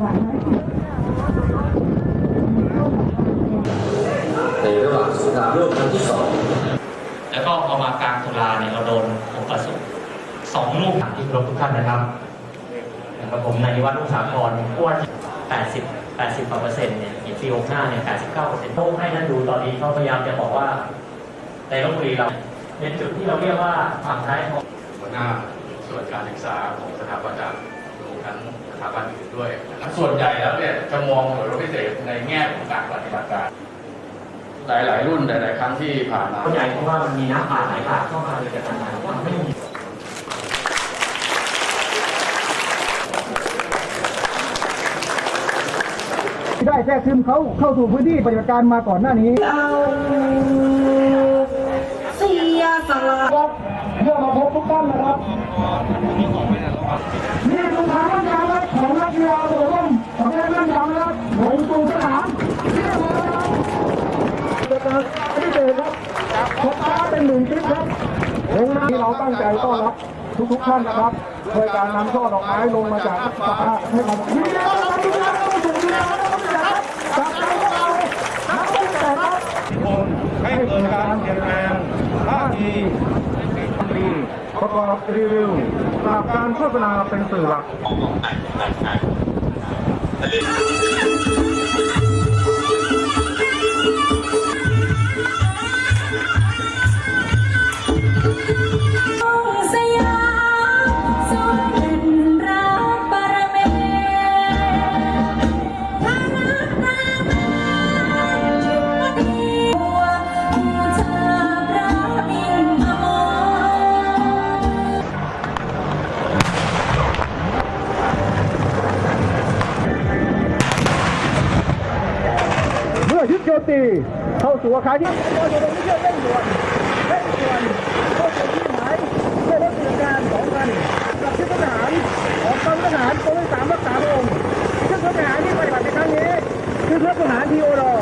ในระหว่างสงครามโลกครั้งที่สองแล้วก็พอมากลางตุลาเนี่ยเราโดนผมประสบสองลูกที่ครบทุกท่านนะครับนะครับผมนายนิวัฒน์ลูกสาครอ้วน80 80กว่าเปอร์เซ็นต์เนี่ยเห็นปี65เนี่ย89เปอร์เซ็นต์พวกให้ท่านดูตอนนี้เขาพยายามจะบอกว่า ในลบบุรีเราเป็นจุดที่เราเรียกว่าฝั่งท้ายของหัวหน้าส่วนการศึกษาของสถาบันจากร ทั้งสถาบันอื่นด้วย ส่วนใหญ่แล้วเนี่ยจะมองหน่วยรบพิเศษในแง่ของการปฏิบัติการ หลาย ๆ รุ่นหลาย ๆ ครั้งที่ผ่านมาส่วนใหญ่เพราะว่ามันมีน้ำป่าไหลหลากเข้ามาเลยจากทางไหนว่าไม่มีได้แทรกซึมเขาเข้าสู่พื้นที่ปฏิบัติการมาก่อนหน้านี้เอาเสียสละครับเพื่อมาพบทุกท่านนะครับนี่คือทางมั่นยำครับของนักกีฬาโดดร่มของแม่มั่นยำนะครับลงสู่สนามเที่ยวมาแล้วครับรายการพิเศษครับพบช้าเป็นหนึ่งคลิปครับลงมาที่เรา ตั้งใจต้อนรับทุกๆท่านนะครับโดยการนำช่อดอกไม้ลงมาจากสภาให้กับยินดีต้อนรับทุกท่านเข้าสู่กีฬานะครับจากใจพวกเรานักตั้งแต่ครับให้เกิดการเปลี่ยนแปลงท่าทีดีประกอบรีวิวปราบการโฆษณาเป็นสื่อหลัก เข้าสู่อาคารที่เราอยู่ตรงเพื่อเร่งด่วนเร่งด่วนเข้าสู่ที่หมายเพื่อลดกิจการของกันกับชุดทหารของกองทหารกรมที่สามรักษาพระองค์ชุดทหารที่ปฏิบัติในครั้งนี้คือชุดทหารทีโอรอ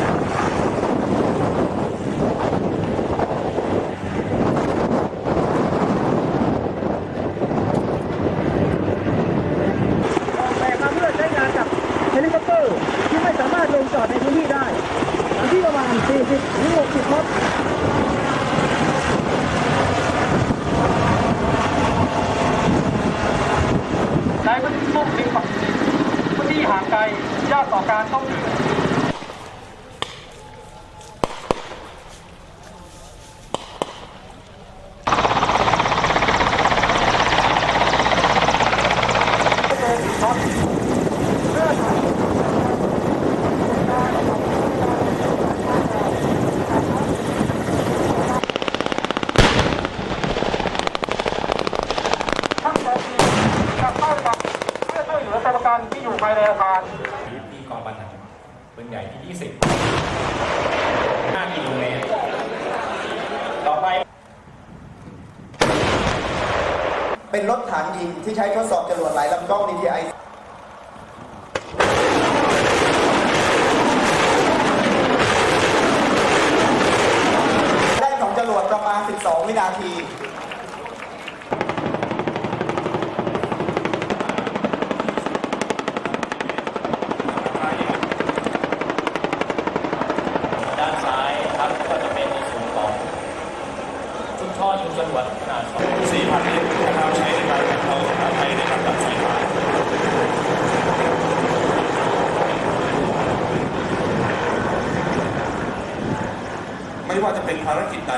เฮลิคอปเตอร์ที่ไม่สามารถลงจอดในพื้นที่ มาณ40ถึง60น็อตในพื้นที่พวกนี้พื้ที่ห่างไกลยากต่อการต้องทั้งสองทีมจะเข้ากับเพื่อช่วยเหลือตัวประ กันที่อยู่ภายในอาคารที่กองบันนังปืนใหญ่ที่ 20 5กิโลเมตร ต่อไป เป็นรถฐานยิงที่ใช้ทดสอบจรวดหลายลำกล้อง DTI ได้ของจรวดประมาณ 12 วินาที ด้านซ้ายครับก็จะเป็นในส่วนของชุดท่อยิง จรวดขนาดสี่พันลิตรนะครับใช้ในการเราใช้ในการตับสายไฟไม่ว่าจะเป็นภารกิจใด